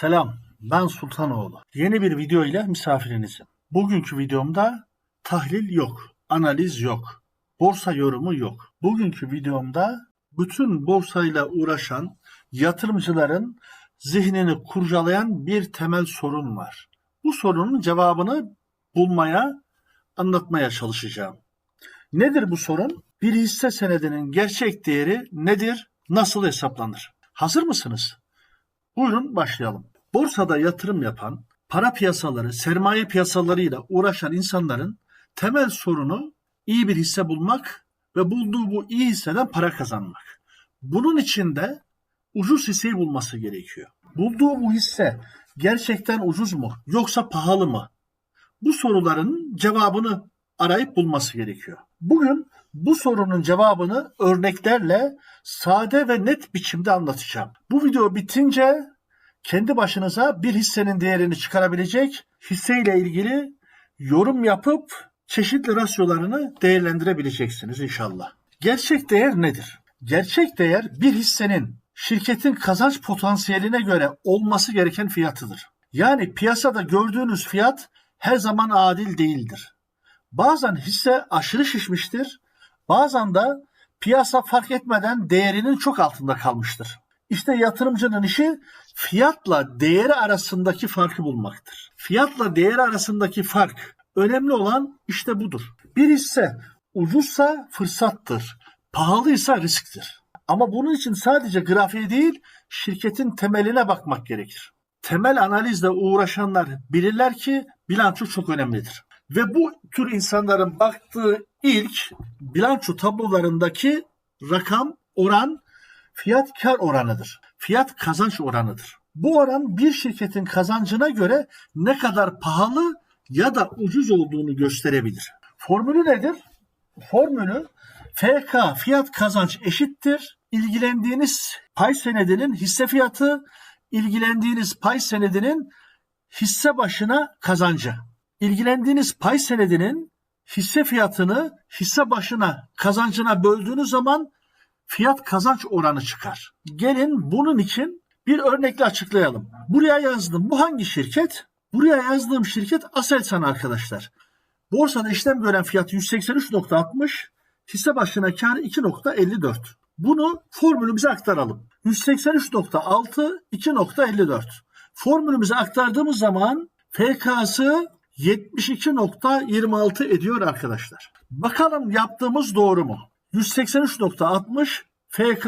Selam, ben Sultanoğlu. Yeni bir video ile misafirinizim. Bugünkü videomda tahlil yok, analiz yok, borsa yorumu yok. Bugünkü videomda bütün borsayla uğraşan yatırımcıların zihnini kurcalayan bir temel sorun var. Bu sorunun cevabını bulmaya, anlatmaya çalışacağım. Nedir bu sorun? Bir hisse senedinin gerçek değeri nedir? Nasıl hesaplanır? Hazır mısınız? Buyurun başlayalım. Borsada yatırım yapan, para piyasaları, sermaye piyasalarıyla uğraşan insanların temel sorunu iyi bir hisse bulmak ve bulduğu bu iyi hisseden para kazanmak. Bunun için de ucuz hisseyi bulması gerekiyor. Bulduğu bu hisse gerçekten ucuz mu yoksa pahalı mı? Bu soruların cevabını arayıp bulması gerekiyor. Bugün bu sorunun cevabını örneklerle sade ve net biçimde anlatacağım. Bu video bitince kendi başınıza bir hissenin değerini çıkarabilecek hisseyle ilgili yorum yapıp çeşitli rasyolarını değerlendirebileceksiniz inşallah. Gerçek değer nedir? Gerçek değer bir hissenin şirketin kazanç potansiyeline göre olması gereken fiyatıdır. Yani piyasada gördüğünüz fiyat her zaman adil değildir. Bazen hisse aşırı şişmiştir, bazen de piyasa fark etmeden değerinin çok altında kalmıştır. İşte yatırımcının işi fiyatla değeri arasındaki farkı bulmaktır. Fiyatla değeri arasındaki fark önemli olan işte budur. Bir hisse ucuzsa fırsattır, pahalıysa risktir. Ama bunun için sadece grafiğe değil, şirketin temeline bakmak gerekir. Temel analizle uğraşanlar bilirler ki bilanço çok önemlidir. Ve bu tür insanların baktığı ilk bilanço tablolarındaki rakam, oran fiyat kar oranıdır. Fiyat kazanç oranıdır. Bu oran bir şirketin kazancına göre ne kadar pahalı ya da ucuz olduğunu gösterebilir. Formülü nedir? Formülü FK fiyat kazanç eşittir. İlgilendiğiniz pay senedinin hisse fiyatı, ilgilendiğiniz pay senedinin hisse başına kazancı. İlgilendiğiniz pay senedinin hisse fiyatını hisse başına kazancına böldüğünüz zaman fiyat kazanç oranı çıkar. Gelin bunun için bir örnekle açıklayalım. Buraya yazdım. Bu hangi şirket? Buraya yazdığım şirket Aselsan arkadaşlar. Borsada işlem gören fiyatı 183.60, hisse başına kar 2.54. Bunu formülümüze aktaralım. 183.6 2.54. Formülümüze aktardığımız zaman FK'sı 72.26 ediyor arkadaşlar. Bakalım yaptığımız doğru mu? 183.60 FK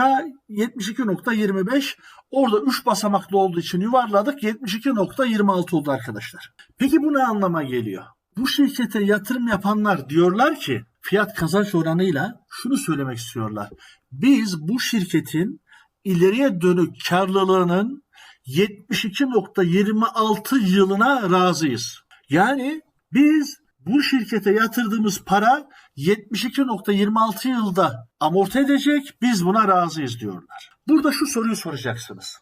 72.25 orada 3 basamaklı olduğu için yuvarladık 72.26 oldu arkadaşlar. Peki bu ne anlama geliyor? Bu şirkete yatırım yapanlar diyorlar ki fiyat kazanç oranıyla şunu söylemek istiyorlar. Biz bu şirketin ileriye dönük karlılığının 72.26 yılına razıyız. Yani biz bu şirkete yatırdığımız para 72.26 yılda amorti edecek. Biz buna razıyız diyorlar. Burada şu soruyu soracaksınız.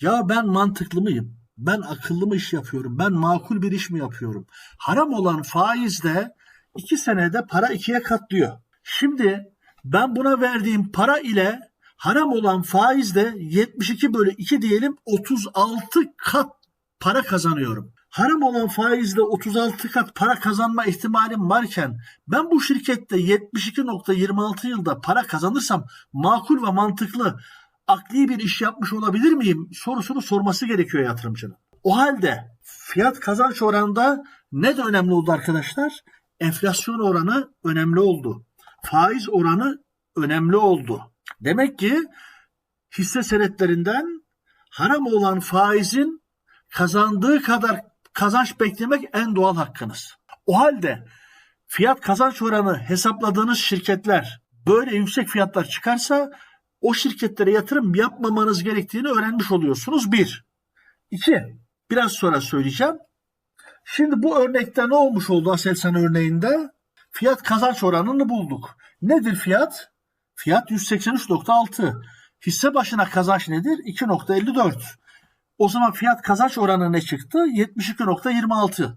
Ya ben mantıklı mıyım? Ben akıllı mı iş yapıyorum? Ben makul bir iş mi yapıyorum? Haram olan faizde iki senede para ikiye katlıyor. Şimdi ben buna verdiğim para ile haram olan faizde 72 bölü 2 diyelim 36 kat para kazanıyorum haram olan faizle 36 kat para kazanma ihtimalim varken ben bu şirkette 72.26 yılda para kazanırsam makul ve mantıklı akli bir iş yapmış olabilir miyim sorusunu sorması gerekiyor yatırımcının. O halde fiyat kazanç oranında ne de önemli oldu arkadaşlar? Enflasyon oranı önemli oldu. Faiz oranı önemli oldu. Demek ki hisse senetlerinden haram olan faizin kazandığı kadar kazanç beklemek en doğal hakkınız. O halde fiyat kazanç oranı hesapladığınız şirketler böyle yüksek fiyatlar çıkarsa o şirketlere yatırım yapmamanız gerektiğini öğrenmiş oluyorsunuz. Bir. İki. Biraz sonra söyleyeceğim. Şimdi bu örnekte ne olmuş oldu Aselsan örneğinde? Fiyat kazanç oranını bulduk. Nedir fiyat? Fiyat 183.6. Hisse başına kazanç nedir? 2.54. O zaman fiyat kazanç oranı ne çıktı? 72.26.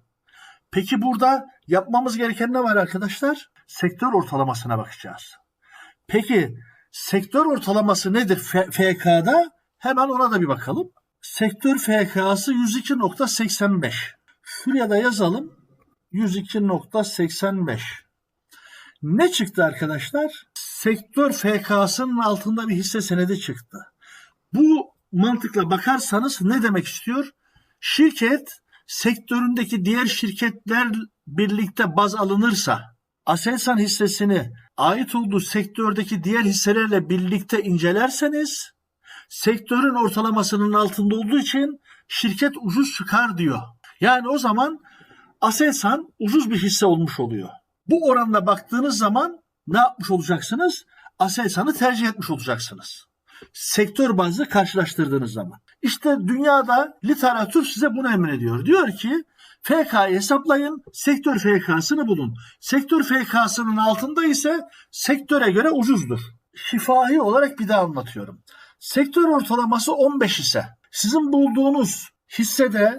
Peki burada yapmamız gereken ne var arkadaşlar? Sektör ortalamasına bakacağız. Peki sektör ortalaması nedir FK'da? Hemen ona da bir bakalım. Sektör FK'sı 102.85. Şuraya da yazalım. 102.85. Ne çıktı arkadaşlar? Sektör FK'sının altında bir hisse senedi çıktı. Bu mantıkla bakarsanız ne demek istiyor? Şirket sektöründeki diğer şirketler birlikte baz alınırsa Aselsan hissesini ait olduğu sektördeki diğer hisselerle birlikte incelerseniz sektörün ortalamasının altında olduğu için şirket ucuz çıkar diyor. Yani o zaman Aselsan ucuz bir hisse olmuş oluyor. Bu oranla baktığınız zaman ne yapmış olacaksınız? Aselsan'ı tercih etmiş olacaksınız. Sektör bazlı karşılaştırdığınız zaman. İşte dünyada literatür size bunu emrediyor. Diyor ki FK'yı hesaplayın, sektör FK'sını bulun. Sektör FK'sının altında ise sektöre göre ucuzdur. Şifahi olarak bir daha anlatıyorum. Sektör ortalaması 15 ise sizin bulduğunuz hissede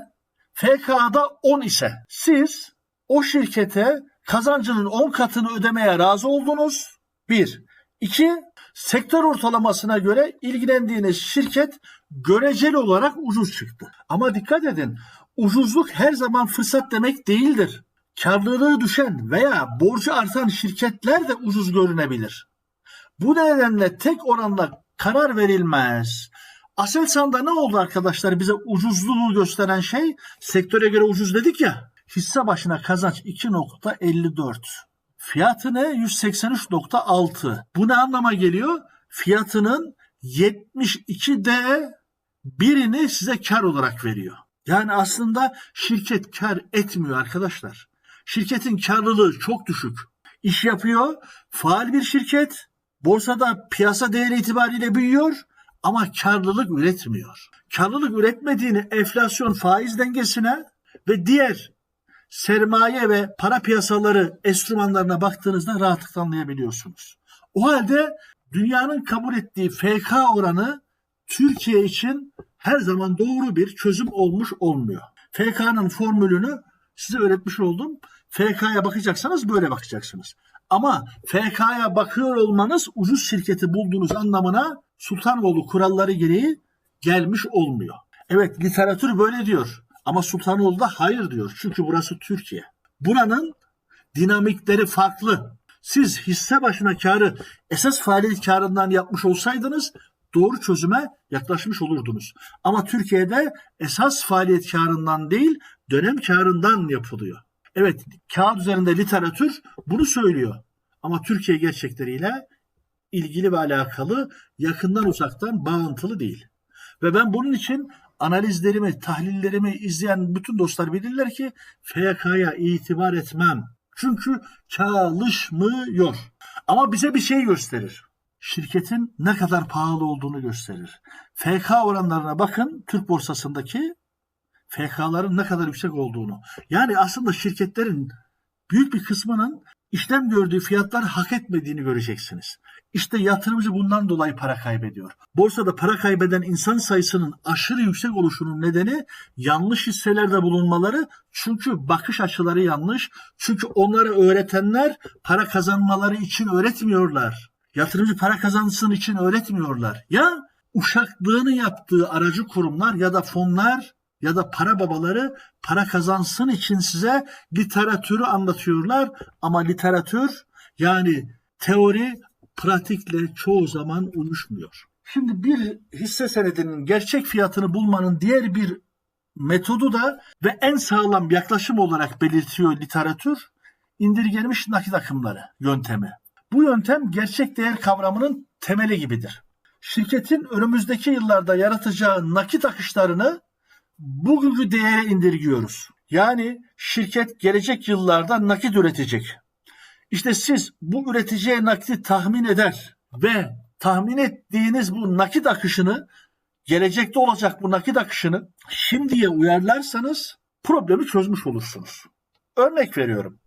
FK'da 10 ise siz o şirkete kazancının 10 katını ödemeye razı oldunuz. 1. 2. Sektör ortalamasına göre ilgilendiğiniz şirket göreceli olarak ucuz çıktı. Ama dikkat edin ucuzluk her zaman fırsat demek değildir. Karlılığı düşen veya borcu artan şirketler de ucuz görünebilir. Bu nedenle tek oranla karar verilmez. Aselsan'da ne oldu arkadaşlar bize ucuzluğu gösteren şey? Sektöre göre ucuz dedik ya. Hisse başına kazanç 2.54. Fiyatı ne? 183.6. Bu ne anlama geliyor? Fiyatının 72'de birini size kar olarak veriyor. Yani aslında şirket kar etmiyor arkadaşlar. Şirketin karlılığı çok düşük. İş yapıyor, faal bir şirket, borsada piyasa değeri itibariyle büyüyor ama karlılık üretmiyor. Karlılık üretmediğini enflasyon faiz dengesine ve diğer sermaye ve para piyasaları enstrümanlarına baktığınızda rahatlıkla anlayabiliyorsunuz. O halde dünyanın kabul ettiği FK oranı Türkiye için her zaman doğru bir çözüm olmuş olmuyor. FK'nın formülünü size öğretmiş oldum. FK'ya bakacaksanız böyle bakacaksınız. Ama FK'ya bakıyor olmanız ucuz şirketi bulduğunuz anlamına Sultanoğlu kuralları gereği gelmiş olmuyor. Evet literatür böyle diyor. Ama Sultanoğlu da hayır diyor. Çünkü burası Türkiye. Buranın dinamikleri farklı. Siz hisse başına karı esas faaliyet karından yapmış olsaydınız doğru çözüme yaklaşmış olurdunuz. Ama Türkiye'de esas faaliyet karından değil dönem karından yapılıyor. Evet kağıt üzerinde literatür bunu söylüyor. Ama Türkiye gerçekleriyle ilgili ve alakalı yakından uzaktan bağıntılı değil. Ve ben bunun için analizlerimi, tahlillerimi izleyen bütün dostlar bilirler ki FK'ya itibar etmem. Çünkü çalışmıyor. Ama bize bir şey gösterir. Şirketin ne kadar pahalı olduğunu gösterir. FK oranlarına bakın Türk borsasındaki FK'ların ne kadar yüksek olduğunu. Yani aslında şirketlerin büyük bir kısmının işlem gördüğü fiyatlar hak etmediğini göreceksiniz. İşte yatırımcı bundan dolayı para kaybediyor. Borsada para kaybeden insan sayısının aşırı yüksek oluşunun nedeni yanlış hisselerde bulunmaları. Çünkü bakış açıları yanlış. Çünkü onları öğretenler para kazanmaları için öğretmiyorlar. Yatırımcı para kazansın için öğretmiyorlar. Ya uşaklığını yaptığı aracı kurumlar ya da fonlar ya da para babaları para kazansın için size literatürü anlatıyorlar ama literatür yani teori pratikle çoğu zaman uyuşmuyor. Şimdi bir hisse senedinin gerçek fiyatını bulmanın diğer bir metodu da ve en sağlam yaklaşım olarak belirtiyor literatür indirgenmiş nakit akımları yöntemi. Bu yöntem gerçek değer kavramının temeli gibidir. Şirketin önümüzdeki yıllarda yaratacağı nakit akışlarını bugünkü değere indirgiyoruz. Yani şirket gelecek yıllarda nakit üretecek. İşte siz bu üreteceği nakiti tahmin eder ve tahmin ettiğiniz bu nakit akışını gelecekte olacak bu nakit akışını şimdiye uyarlarsanız problemi çözmüş olursunuz. Örnek veriyorum.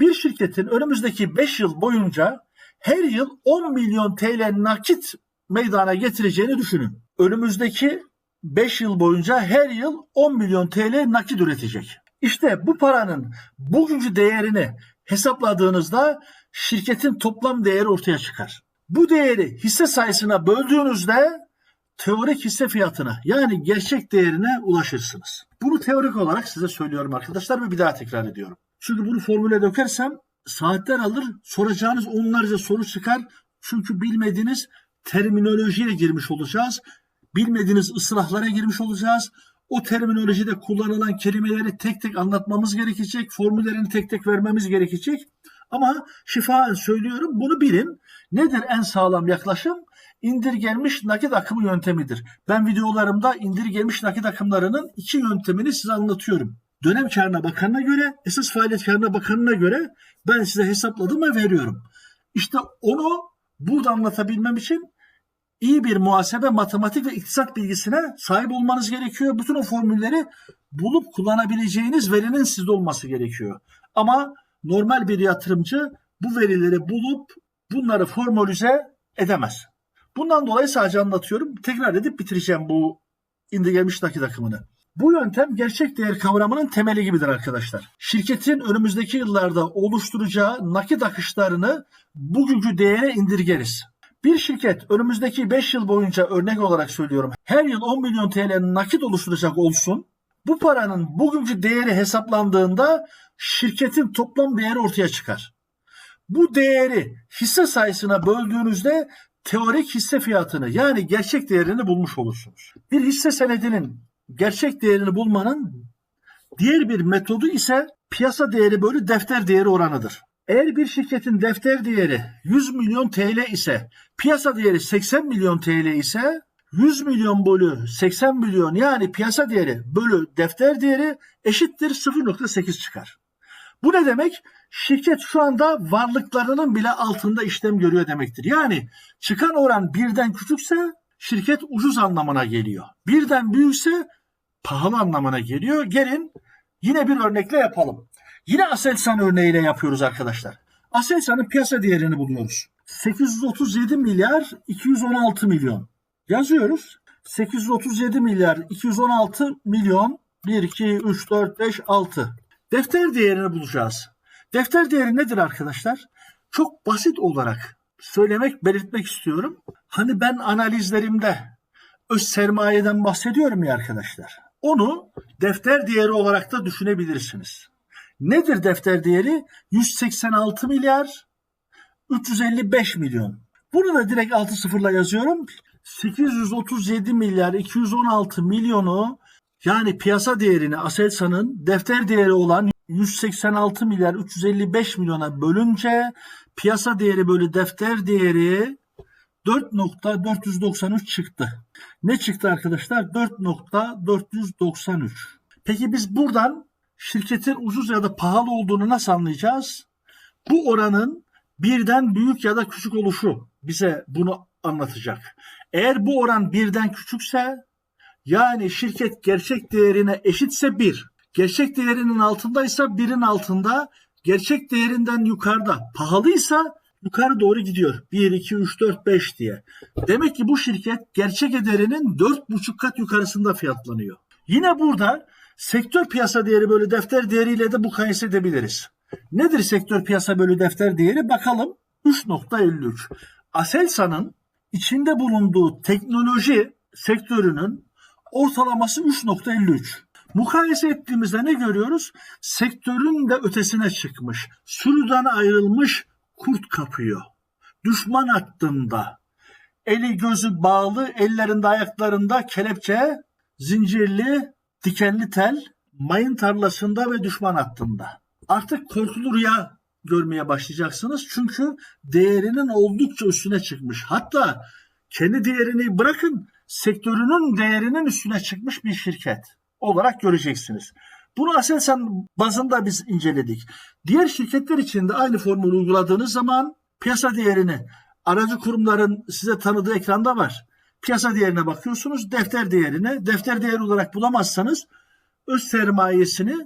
Bir şirketin önümüzdeki 5 yıl boyunca her yıl 10 milyon TL nakit meydana getireceğini düşünün. Önümüzdeki 5 yıl boyunca her yıl 10 milyon TL nakit üretecek. İşte bu paranın bugünkü değerini hesapladığınızda şirketin toplam değeri ortaya çıkar. Bu değeri hisse sayısına böldüğünüzde teorik hisse fiyatına yani gerçek değerine ulaşırsınız. Bunu teorik olarak size söylüyorum arkadaşlar ve bir daha tekrar ediyorum. Çünkü bunu formüle dökersem saatler alır, soracağınız onlarca soru çıkar. Çünkü bilmediğiniz terminolojiye girmiş olacağız. Bilmediğiniz ıslahlara girmiş olacağız. O terminolojide kullanılan kelimeleri tek tek anlatmamız gerekecek. Formüllerini tek tek vermemiz gerekecek. Ama şifaen söylüyorum bunu bilin. Nedir en sağlam yaklaşım? İndirgenmiş nakit akımı yöntemidir. Ben videolarımda indirgenmiş nakit akımlarının iki yöntemini size anlatıyorum. Dönem karına bakanına göre, esas faaliyet karına bakanına göre ben size hesapladım ve veriyorum. İşte onu burada anlatabilmem için iyi bir muhasebe, matematik ve iktisat bilgisine sahip olmanız gerekiyor. Bütün o formülleri bulup kullanabileceğiniz verinin sizde olması gerekiyor. Ama normal bir yatırımcı bu verileri bulup bunları formalize edemez. Bundan dolayı sadece anlatıyorum. Tekrar edip bitireceğim bu indirgenmiş nakit akımını. Bu yöntem gerçek değer kavramının temeli gibidir arkadaşlar. Şirketin önümüzdeki yıllarda oluşturacağı nakit akışlarını bugünkü değere indirgeriz. Bir şirket önümüzdeki 5 yıl boyunca örnek olarak söylüyorum her yıl 10 milyon TL nakit oluşturacak olsun. Bu paranın bugünkü değeri hesaplandığında şirketin toplam değeri ortaya çıkar. Bu değeri hisse sayısına böldüğünüzde teorik hisse fiyatını yani gerçek değerini bulmuş olursunuz. Bir hisse senedinin gerçek değerini bulmanın diğer bir metodu ise piyasa değeri bölü defter değeri oranıdır. Eğer bir şirketin defter değeri 100 milyon TL ise piyasa değeri 80 milyon TL ise 100 milyon bölü 80 milyon yani piyasa değeri bölü defter değeri eşittir 0.8 çıkar. Bu ne demek? Şirket şu anda varlıklarının bile altında işlem görüyor demektir. Yani çıkan oran birden küçükse şirket ucuz anlamına geliyor. Birden büyükse pahalı anlamına geliyor. Gelin yine bir örnekle yapalım. Yine Aselsan örneğiyle yapıyoruz arkadaşlar. Aselsan'ın piyasa değerini buluyoruz. 837 milyar 216 milyon. Yazıyoruz. 837 milyar 216 milyon 1, 2, 3, 4, 5, 6. Defter değerini bulacağız. Defter değeri nedir arkadaşlar? Çok basit olarak söylemek, belirtmek istiyorum. Hani ben analizlerimde öz sermayeden bahsediyorum ya arkadaşlar. Onu defter değeri olarak da düşünebilirsiniz. Nedir defter değeri? 186 milyar 355 milyon. Bunu da direkt altı sıfırla yazıyorum. 837 milyar 216 milyonu yani piyasa değerini Aselsan'ın defter değeri olan 186 milyar 355 milyona bölünce piyasa değeri bölü defter değeri 4.493 çıktı. Ne çıktı arkadaşlar? 4.493. Peki biz buradan şirketin ucuz ya da pahalı olduğunu nasıl anlayacağız? Bu oranın birden büyük ya da küçük oluşu bize bunu anlatacak. Eğer bu oran birden küçükse yani şirket gerçek değerine eşitse 1. Gerçek değerinin altındaysa birin altında. Gerçek değerinden yukarıda pahalıysa yukarı doğru gidiyor. 1, 2, 3, 4, 5 diye. Demek ki bu şirket gerçek ederinin 4,5 kat yukarısında fiyatlanıyor. Yine burada sektör piyasa değeri bölü defter değeriyle de mukayese edebiliriz. Nedir sektör piyasa bölü defter değeri? Bakalım 3.53. Aselsan'ın içinde bulunduğu teknoloji sektörünün ortalaması 3.53. Mukayese ettiğimizde ne görüyoruz? Sektörün de ötesine çıkmış. Sürüden ayrılmış kurt kapıyor. Düşman hattında. Eli gözü bağlı, ellerinde ayaklarında kelepçe, zincirli, dikenli tel, mayın tarlasında ve düşman hattında. Artık korkulu rüya görmeye başlayacaksınız. Çünkü değerinin oldukça üstüne çıkmış. Hatta kendi değerini bırakın sektörünün değerinin üstüne çıkmış bir şirket olarak göreceksiniz. Bunu Aselsan bazında biz inceledik. Diğer şirketler için de aynı formülü uyguladığınız zaman piyasa değerini aracı kurumların size tanıdığı ekranda var. Piyasa değerine bakıyorsunuz, defter değerine. Defter değeri olarak bulamazsanız öz sermayesini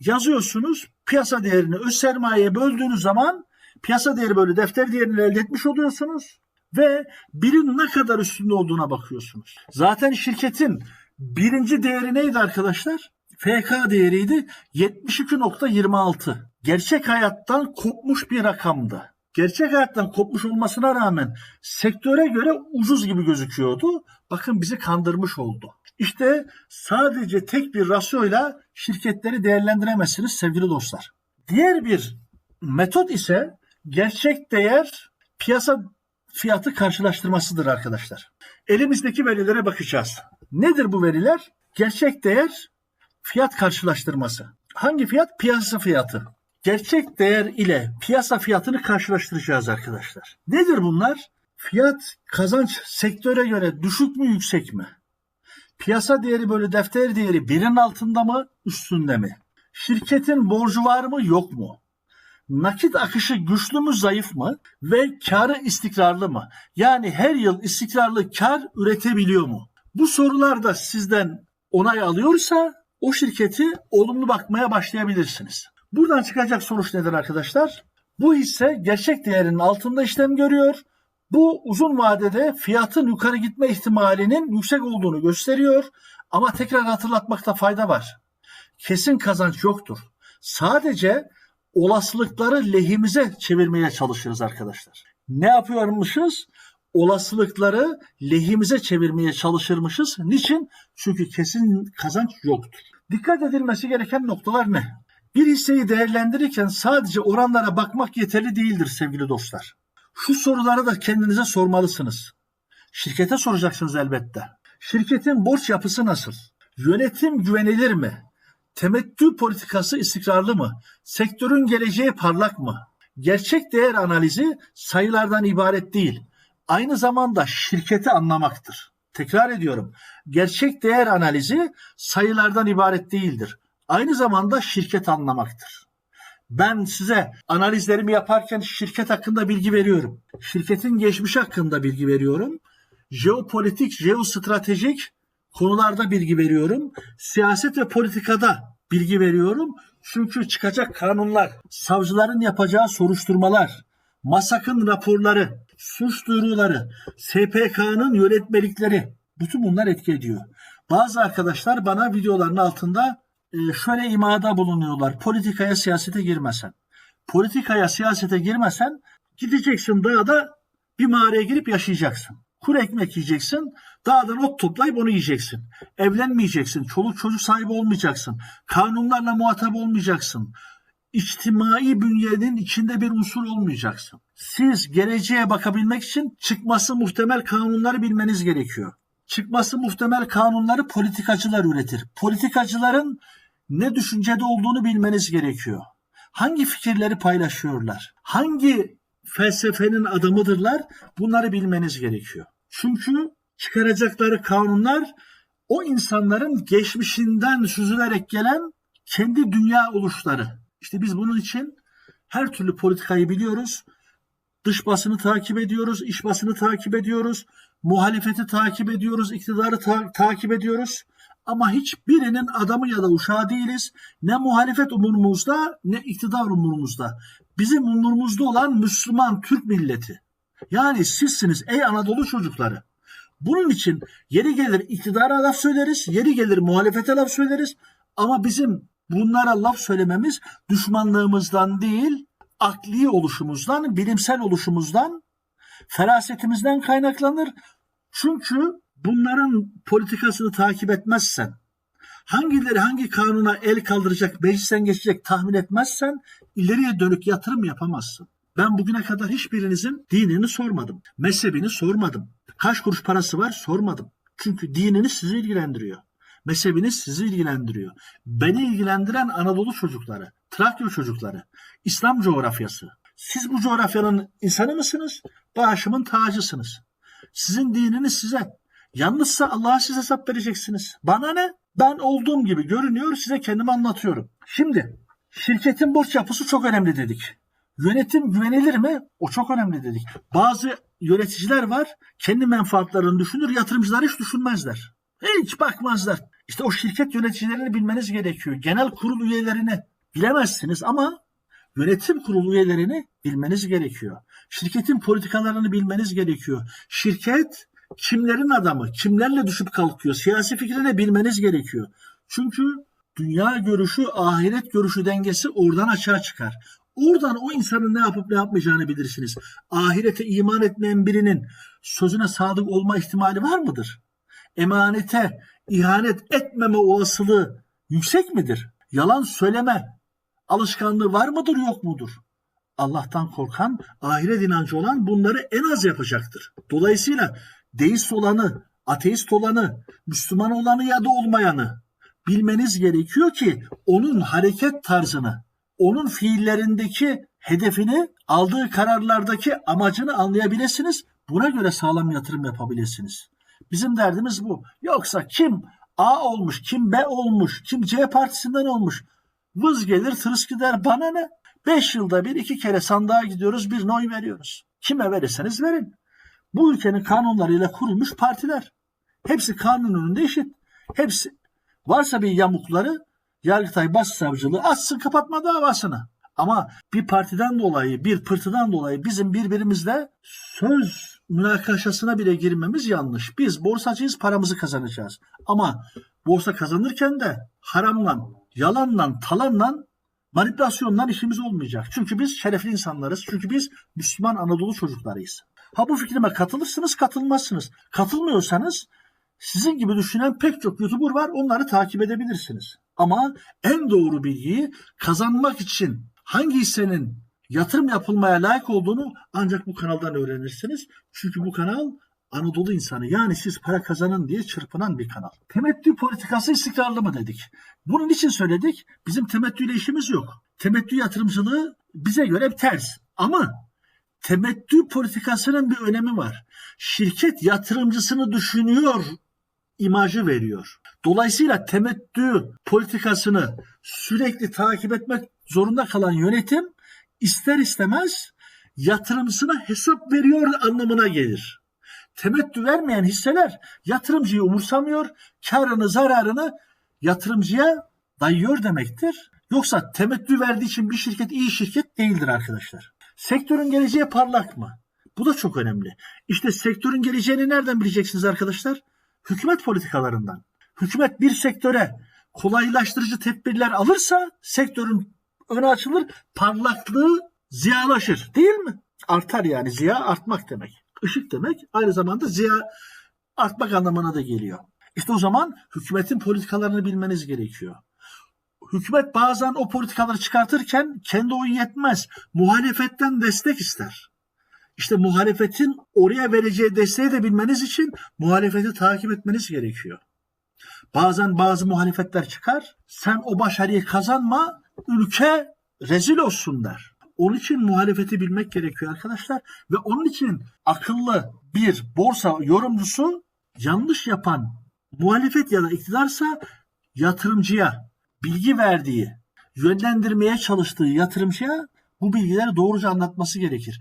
yazıyorsunuz. Piyasa değerini öz sermayeye böldüğünüz zaman piyasa değeri böyle defter değerini elde etmiş oluyorsunuz ve birin ne kadar üstünde olduğuna bakıyorsunuz. Zaten şirketin birinci değeri neydi arkadaşlar? FK değeriydi 72.26. Gerçek hayattan kopmuş bir rakamdı. Gerçek hayattan kopmuş olmasına rağmen sektöre göre ucuz gibi gözüküyordu. Bakın bizi kandırmış oldu. İşte sadece tek bir rasyoyla şirketleri değerlendiremezsiniz sevgili dostlar. Diğer bir metot ise gerçek değer piyasa fiyatı karşılaştırmasıdır arkadaşlar. Elimizdeki verilere bakacağız. Nedir bu veriler? Gerçek değer fiyat karşılaştırması. Hangi fiyat? Piyasa fiyatı. Gerçek değer ile piyasa fiyatını karşılaştıracağız arkadaşlar. Nedir bunlar? Fiyat kazanç sektöre göre düşük mü yüksek mi? Piyasa değeri böyle defter değeri birin altında mı üstünde mi? Şirketin borcu var mı yok mu? Nakit akışı güçlü mü zayıf mı? Ve karı istikrarlı mı? Yani her yıl istikrarlı kar üretebiliyor mu? Bu sorular da sizden onay alıyorsa o şirketi olumlu bakmaya başlayabilirsiniz. Buradan çıkacak sonuç nedir arkadaşlar? Bu hisse gerçek değerinin altında işlem görüyor. Bu uzun vadede fiyatın yukarı gitme ihtimalinin yüksek olduğunu gösteriyor. Ama tekrar hatırlatmakta fayda var. Kesin kazanç yoktur. Sadece olasılıkları lehimize çevirmeye çalışırız arkadaşlar. Ne yapıyormuşuz? Olasılıkları lehimize çevirmeye çalışırmışız. Niçin? Çünkü kesin kazanç yoktur. Dikkat edilmesi gereken noktalar ne? Bir hisseyi değerlendirirken sadece oranlara bakmak yeterli değildir sevgili dostlar. Şu soruları da kendinize sormalısınız. Şirkete soracaksınız elbette. Şirketin borç yapısı nasıl? Yönetim güvenilir mi? Temettü politikası istikrarlı mı? Sektörün geleceği parlak mı? Gerçek değer analizi sayılardan ibaret değil. Aynı zamanda şirketi anlamaktır. Tekrar ediyorum. Gerçek değer analizi sayılardan ibaret değildir. Aynı zamanda şirket anlamaktır. Ben size analizlerimi yaparken şirket hakkında bilgi veriyorum. Şirketin geçmiş hakkında bilgi veriyorum. Jeopolitik, jeostratejik konularda bilgi veriyorum. Siyaset ve politikada bilgi veriyorum. Çünkü çıkacak kanunlar, savcıların yapacağı soruşturmalar, MASAK'ın raporları, suç duyuruları, SPK'nın yönetmelikleri bütün bunlar etki ediyor. Bazı arkadaşlar bana videoların altında şöyle imada bulunuyorlar. Politikaya, siyasete girmesen. Politikaya, siyasete girmesen gideceksin dağda bir mağaraya girip yaşayacaksın. Kuru ekmek yiyeceksin. Dağdan ot toplayıp onu yiyeceksin. Evlenmeyeceksin. Çoluk çocuk sahibi olmayacaksın. Kanunlarla muhatap olmayacaksın. İçtimai bünyenin içinde bir unsur olmayacaksın. Siz geleceğe bakabilmek için çıkması muhtemel kanunları bilmeniz gerekiyor. Çıkması muhtemel kanunları politikacılar üretir. Politikacıların ne düşüncede olduğunu bilmeniz gerekiyor. Hangi fikirleri paylaşıyorlar? Hangi felsefenin adamıdırlar? Bunları bilmeniz gerekiyor. Çünkü çıkaracakları kanunlar o insanların geçmişinden süzülerek gelen kendi dünya oluşları. İşte biz bunun için her türlü politikayı biliyoruz. Dış basını takip ediyoruz, iç basını takip ediyoruz, muhalefeti takip ediyoruz, iktidarı ta- takip ediyoruz. Ama hiçbirinin adamı ya da uşağı değiliz. Ne muhalefet umurumuzda ne iktidar umurumuzda. Bizim umurumuzda olan Müslüman Türk milleti. Yani sizsiniz ey Anadolu çocukları. Bunun için yeri gelir iktidara laf söyleriz, yeri gelir muhalefete laf söyleriz. Ama bizim bunlara laf söylememiz düşmanlığımızdan değil, akli oluşumuzdan, bilimsel oluşumuzdan, ferasetimizden kaynaklanır. Çünkü bunların politikasını takip etmezsen, hangileri hangi kanuna el kaldıracak, meclisten geçecek tahmin etmezsen ileriye dönük yatırım yapamazsın. Ben bugüne kadar hiçbirinizin dinini sormadım. Mezhebini sormadım. Kaç kuruş parası var sormadım. Çünkü dininiz sizi ilgilendiriyor. Mezhebiniz sizi ilgilendiriyor. Beni ilgilendiren Anadolu çocukları, Trakya çocukları, İslam coğrafyası. Siz bu coğrafyanın insanı mısınız? Başımın tacısınız. Sizin dininiz size. Yalnızsa Allah'a size hesap vereceksiniz. Bana ne? Ben olduğum gibi görünüyor size kendimi anlatıyorum. Şimdi şirketin borç yapısı çok önemli dedik. Yönetim güvenilir mi? O çok önemli dedik. Bazı yöneticiler var kendi menfaatlerini düşünür yatırımcılar hiç düşünmezler. Hiç bakmazlar. İşte o şirket yöneticilerini bilmeniz gerekiyor. Genel kurul üyelerini bilemezsiniz ama yönetim kurulu üyelerini bilmeniz gerekiyor. Şirketin politikalarını bilmeniz gerekiyor. Şirket kimlerin adamı, kimlerle düşüp kalkıyor, siyasi fikrini bilmeniz gerekiyor. Çünkü dünya görüşü, ahiret görüşü dengesi oradan açığa çıkar. Oradan o insanın ne yapıp ne yapmayacağını bilirsiniz. Ahirete iman etmeyen birinin sözüne sadık olma ihtimali var mıdır? Emanete ihanet etmeme olasılığı yüksek midir? Yalan söyleme alışkanlığı var mıdır yok mudur? Allah'tan korkan, ahiret inancı olan bunları en az yapacaktır. Dolayısıyla deist olanı, ateist olanı, Müslüman olanı ya da olmayanı bilmeniz gerekiyor ki onun hareket tarzını, onun fiillerindeki hedefini, aldığı kararlardaki amacını anlayabilirsiniz. Buna göre sağlam yatırım yapabilirsiniz. Bizim derdimiz bu. Yoksa kim A olmuş, kim B olmuş, kim C partisinden olmuş. Vız gelir tırıs gider bana ne? Beş yılda bir iki kere sandığa gidiyoruz bir oy veriyoruz. Kime verirseniz verin. Bu ülkenin kanunlarıyla kurulmuş partiler. Hepsi kanun önünde eşit. Hepsi varsa bir yamukları Yargıtay Başsavcılığı açsın kapatma davasını. Ama bir partiden dolayı, bir pırtıdan dolayı bizim birbirimizle söz münakaşasına bile girmemiz yanlış. Biz borsacıyız, paramızı kazanacağız. Ama borsa kazanırken de haramla, yalanla, talanla, manipülasyonla işimiz olmayacak. Çünkü biz şerefli insanlarız. Çünkü biz Müslüman Anadolu çocuklarıyız. Ha bu fikrime katılırsınız, katılmazsınız. Katılmıyorsanız sizin gibi düşünen pek çok YouTuber var. Onları takip edebilirsiniz. Ama en doğru bilgiyi kazanmak için hangi hissenin yatırım yapılmaya layık olduğunu ancak bu kanaldan öğrenirsiniz. Çünkü bu kanal Anadolu insanı yani siz para kazanın diye çırpınan bir kanal. Temettü politikası istikrarlı mı dedik. Bunun için söyledik. Bizim temettüyle işimiz yok. Temettü yatırımcılığı bize göre ters. Ama temettü politikasının bir önemi var. Şirket yatırımcısını düşünüyor imajı veriyor. Dolayısıyla temettü politikasını sürekli takip etmek zorunda kalan yönetim ister istemez yatırımcısına hesap veriyor anlamına gelir. Temettü vermeyen hisseler yatırımcıyı umursamıyor, karını zararını yatırımcıya dayıyor demektir. Yoksa temettü verdiği için bir şirket iyi şirket değildir arkadaşlar. Sektörün geleceği parlak mı? Bu da çok önemli. İşte sektörün geleceğini nereden bileceksiniz arkadaşlar? Hükümet politikalarından. Hükümet bir sektöre kolaylaştırıcı tedbirler alırsa sektörün önü açılır, parlaklığı ziyalaşır değil mi? Artar yani ziya artmak demek. Işık demek aynı zamanda ziya artmak anlamına da geliyor. İşte o zaman hükümetin politikalarını bilmeniz gerekiyor. Hükümet bazen o politikaları çıkartırken kendi oyu yetmez. Muhalefetten destek ister. İşte muhalefetin oraya vereceği desteği de bilmeniz için muhalefeti takip etmeniz gerekiyor. Bazen bazı muhalefetler çıkar. Sen o başarıyı kazanma, ülke rezil olsun der. Onun için muhalefeti bilmek gerekiyor arkadaşlar. Ve onun için akıllı bir borsa yorumcusu yanlış yapan muhalefet ya da iktidarsa yatırımcıya bilgi verdiği, yönlendirmeye çalıştığı yatırımcıya bu bilgileri doğruca anlatması gerekir.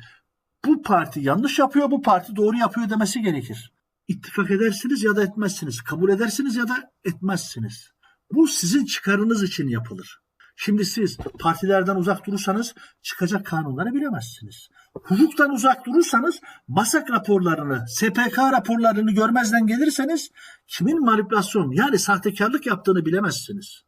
Bu parti yanlış yapıyor, bu parti doğru yapıyor demesi gerekir. İttifak edersiniz ya da etmezsiniz. Kabul edersiniz ya da etmezsiniz. Bu sizin çıkarınız için yapılır. Şimdi siz partilerden uzak durursanız çıkacak kanunları bilemezsiniz. Hukuktan uzak durursanız MASAK raporlarını, SPK raporlarını görmezden gelirseniz kimin manipülasyon yani sahtekarlık yaptığını bilemezsiniz.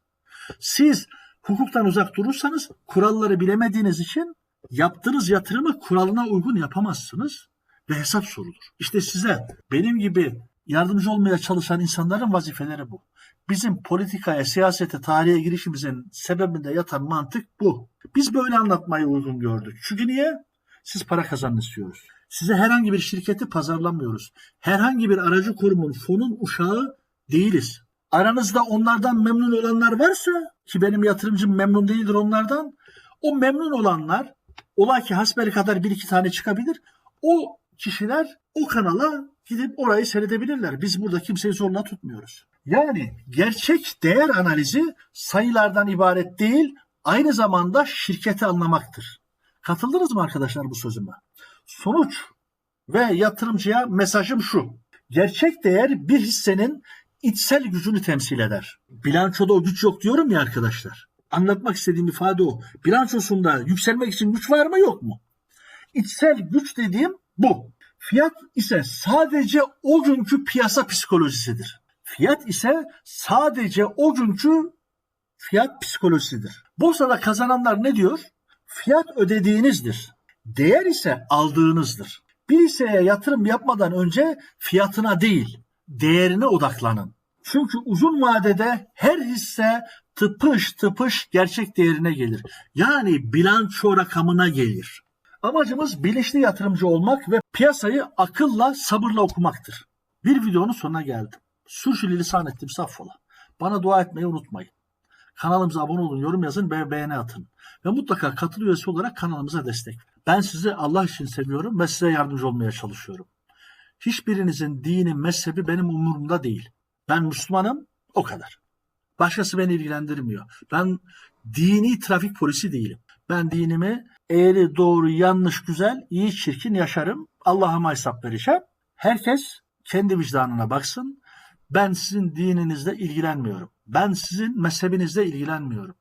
Siz hukuktan uzak durursanız kuralları bilemediğiniz için yaptığınız yatırımı kuralına uygun yapamazsınız ve hesap sorulur. İşte size benim gibi yardımcı olmaya çalışan insanların vazifeleri bu. Bizim politikaya, siyasete, tarihe girişimizin sebebinde yatan mantık bu. Biz böyle anlatmayı uygun gördük. Çünkü niye? Siz para kazanın istiyoruz. Size herhangi bir şirketi pazarlamıyoruz. Herhangi bir aracı kurumun, fonun uşağı değiliz. Aranızda onlardan memnun olanlar varsa ki benim yatırımcım memnun değildir onlardan. O memnun olanlar ola ki hasbel kadar bir iki tane çıkabilir. O kişiler o kanala gidip orayı seyredebilirler. Biz burada kimseyi zorla tutmuyoruz. Yani gerçek değer analizi sayılardan ibaret değil, aynı zamanda şirketi anlamaktır. Katıldınız mı arkadaşlar bu sözüme? Sonuç ve yatırımcıya mesajım şu. Gerçek değer bir hissenin içsel gücünü temsil eder. Bilançoda o güç yok diyorum ya arkadaşlar. Anlatmak istediğim ifade o. Bilançosunda yükselmek için güç var mı yok mu? İçsel güç dediğim bu. Fiyat ise sadece o günkü piyasa psikolojisidir. Fiyat ise sadece o günkü fiyat psikolojisidir. Borsada kazananlar ne diyor? Fiyat ödediğinizdir. Değer ise aldığınızdır. Bir hisseye yatırım yapmadan önce fiyatına değil, değerine odaklanın. Çünkü uzun vadede her hisse tıpış tıpış gerçek değerine gelir. Yani bilanço rakamına gelir. Amacımız bilinçli yatırımcı olmak ve piyasayı akılla, sabırla okumaktır. Bir videonun sonuna geldim. Sürçülisan ettim saffola. Bana dua etmeyi unutmayın. Kanalımıza abone olun, yorum yazın ve beğeni atın. Ve mutlaka katıl üyesi olarak kanalımıza destek. verin. Ben sizi Allah için seviyorum ve size yardımcı olmaya çalışıyorum. Hiçbirinizin dini, mezhebi benim umurumda değil. Ben Müslümanım, o kadar. Başkası beni ilgilendirmiyor. Ben dini trafik polisi değilim. Ben dinimi eğri, doğru, yanlış, güzel, iyi, çirkin yaşarım. Allah'ıma hesap vereceğim. Herkes kendi vicdanına baksın. Ben sizin dininizle ilgilenmiyorum. Ben sizin mezhebinizle ilgilenmiyorum.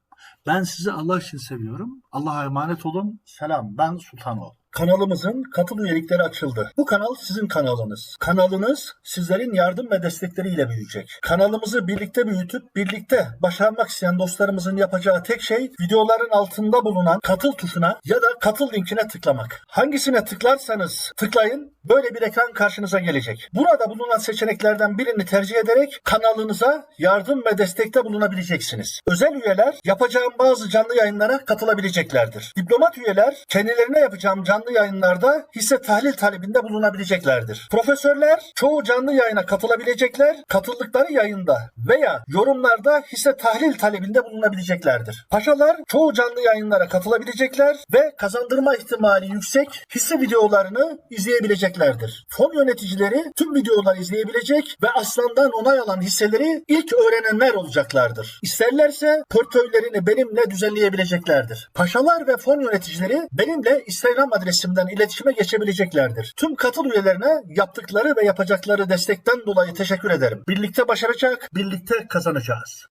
Ben sizi Allah için seviyorum. Allah'a emanet olun. Selam. Ben Sultanoğlu. Kanalımızın katıl üyelikleri açıldı. Bu kanal sizin kanalınız. Kanalınız sizlerin yardım ve destekleriyle büyüyecek. Kanalımızı birlikte büyütüp birlikte başarmak isteyen dostlarımızın yapacağı tek şey videoların altında bulunan katıl tuşuna ya da katıl linkine tıklamak. Hangisine tıklarsanız tıklayın böyle bir ekran karşınıza gelecek. Burada bulunan seçeneklerden birini tercih ederek kanalınıza yardım ve destekte bulunabileceksiniz. Özel üyeler yapacağım bazı canlı yayınlara katılabileceklerdir. Diplomat üyeler kendilerine yapacağım canlı yayınlarda hisse tahlil talebinde bulunabileceklerdir. Profesörler çoğu canlı yayına katılabilecekler, katıldıkları yayında veya yorumlarda hisse tahlil talebinde bulunabileceklerdir. Paşalar çoğu canlı yayınlara katılabilecekler ve kazandırma ihtimali yüksek hisse videolarını izleyebileceklerdir. Fon yöneticileri tüm videoları izleyebilecek ve aslandan onay alan hisseleri ilk öğrenenler olacaklardır. İsterlerse portföylerini benimle düzenleyebileceklerdir. Paşalar ve fon yöneticileri benimle Instagram adresimden iletişime geçebileceklerdir. Tüm katıl üyelerine yaptıkları ve yapacakları destekten dolayı teşekkür ederim. Birlikte başaracak, birlikte kazanacağız.